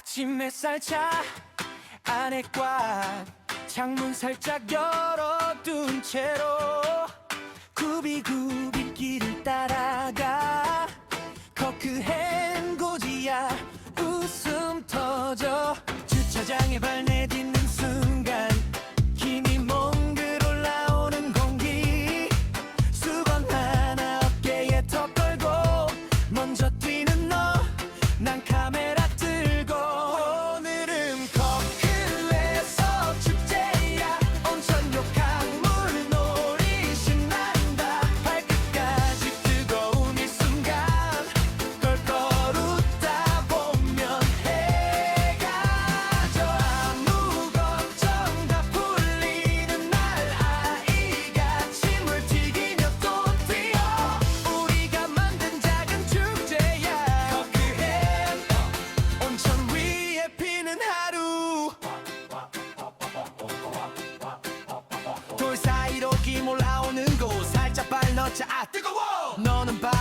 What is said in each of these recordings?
아침 햇살 차 안에 꽉 창문 살짝 열어둔 채로 구비구비 길을 따라가 커크행 고지야 웃음 터져 주차장에 발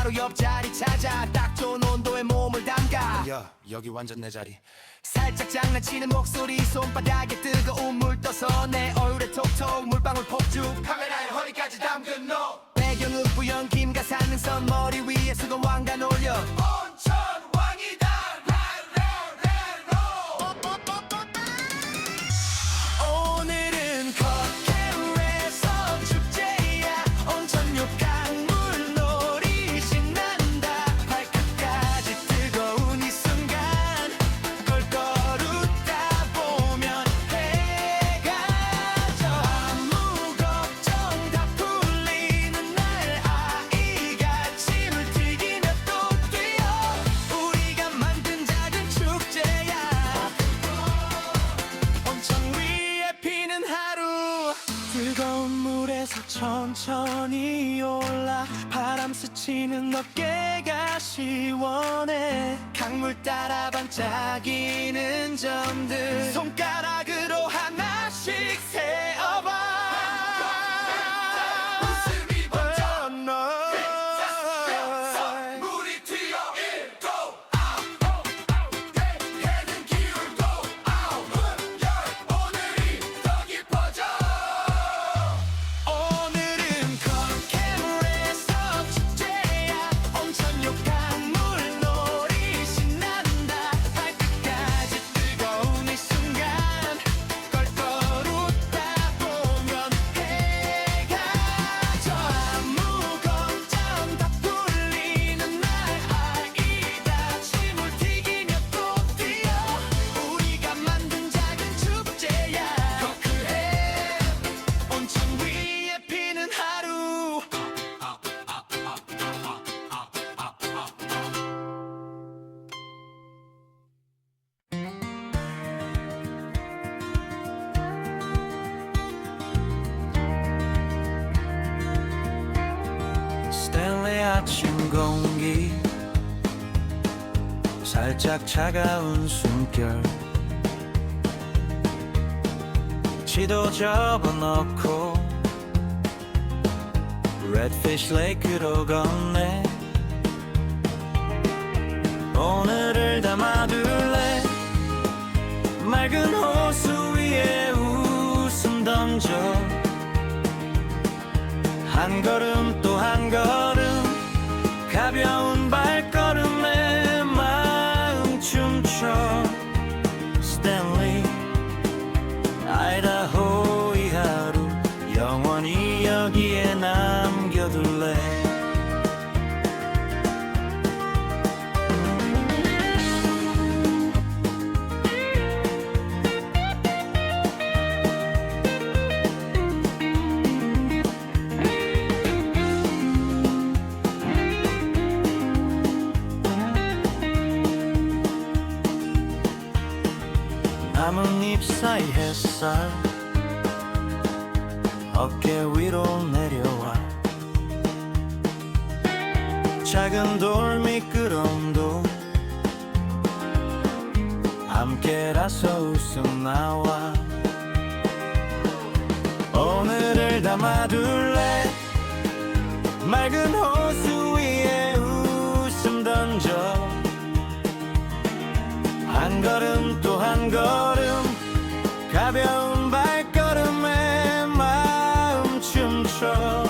바로 옆자리 찾아 딱 좋은 온도에 몸을 담가. 야 여기 완전 내 자리. 살짝 장난치는 목소리 손바닥에 뜨거운 물 떠서 내 얼굴에 톡톡 물방울 폭죽. 카메라에 허리까지 담근 너. 배경은 뿌연 김가 산능선 머리 위에 수건 왕관 올려 스치는 어깨가 시원해. 강물 따라 반짝이는 점들. 손가락으로 하나씩 살짝 차가운 숨결. 지도 접어놓고 레드피쉬 레이크로 걷네. 오늘을 담아둘래? 맑은 호수 위에 웃음 던져. 한 걸음 또 한 걸음 가벼운 햇살. 어깨 위로 내려와. 작은 돌 미끄럼도 함께라서 웃음 나와. 오늘을 담아둘래? 맑은 호수 위에 웃음 던져. 한 걸음 또 한 걸음 가벼운 발걸음에 마음 춤춰.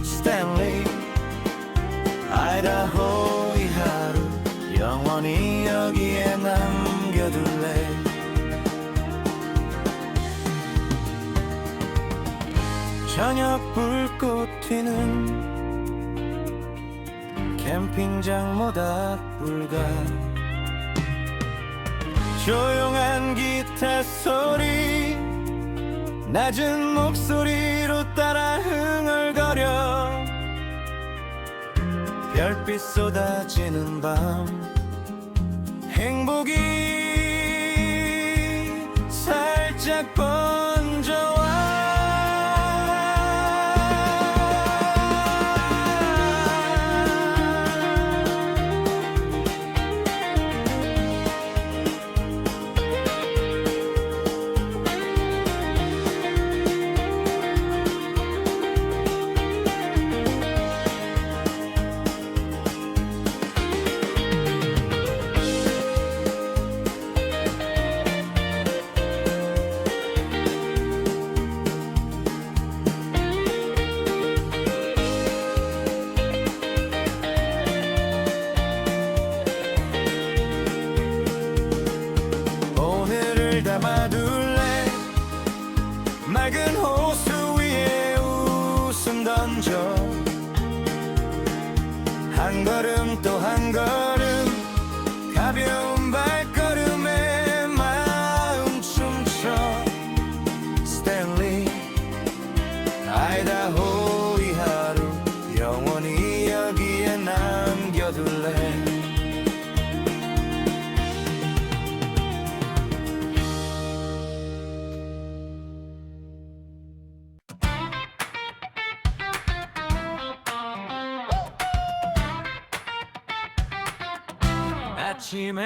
스탠리 아이다호 이 하루. 영원히 여기에 남겨둘래. 저녁 불꽃 튀는 캠핑장 모닥불과 조용한 기타 소리 낮은 목소리로 따라 흥얼거려. 별빛 쏟아지는 밤 행복이 살짝 번 걸음 또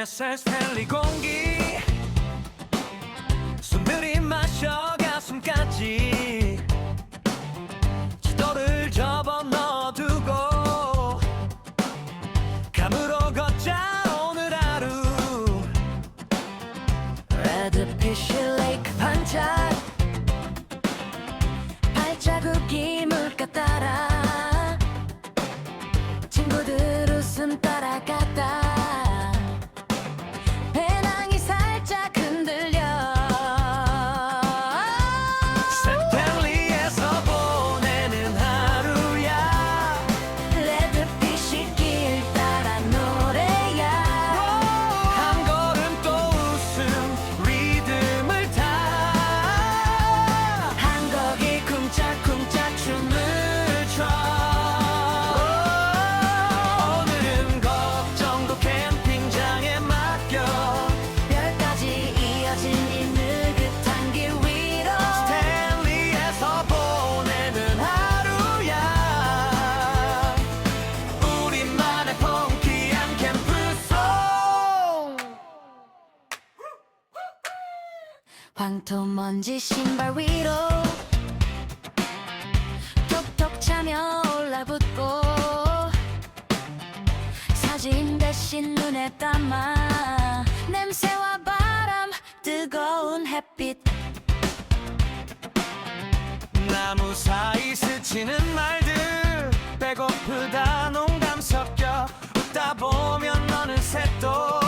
햇살 스탠리 공기. 숨들이 마셔 가슴까지. 지도를 접어 넣어두고 감으로 걷자 오늘 하루. 레드피쉬 레이크 반짝. 발자국이 물가 따라. 친구들 웃음 따라갔다 황토먼지 신발 위로 톡톡 차며 올라붙고 사진 대신 눈에 담아 냄새와 바람 뜨거운 햇빛. 나무 사이 스치는 말들 배고프다 농담 섞여 웃다 보면 어느새 또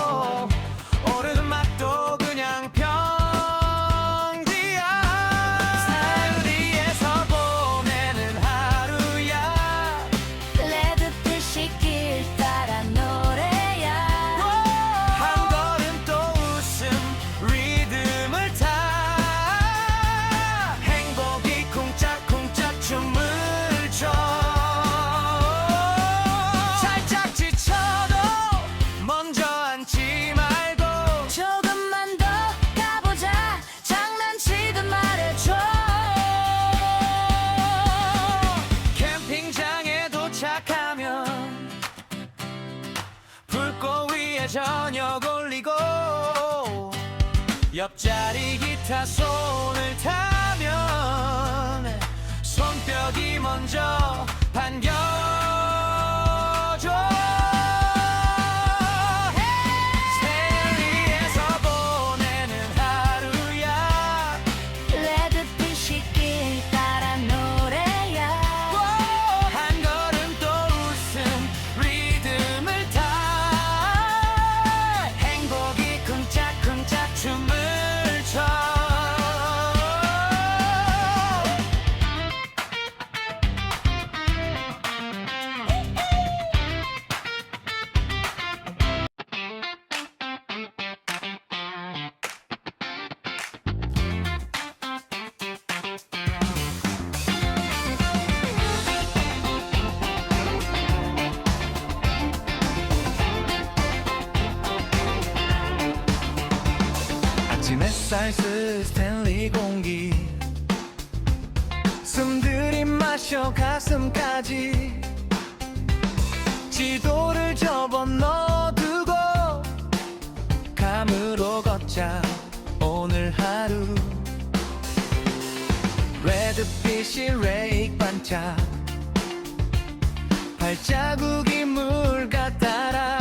옆자리 기타 손을 타면 손뼉이 먼저 반겨 진햇살스 스탠리 공기. 숨들이 마셔 가슴까지. 지도를 접어 넣어두고 감으로 걷자 오늘 하루. 레드빛이 레익 반짝. 발자국이 물 같아라.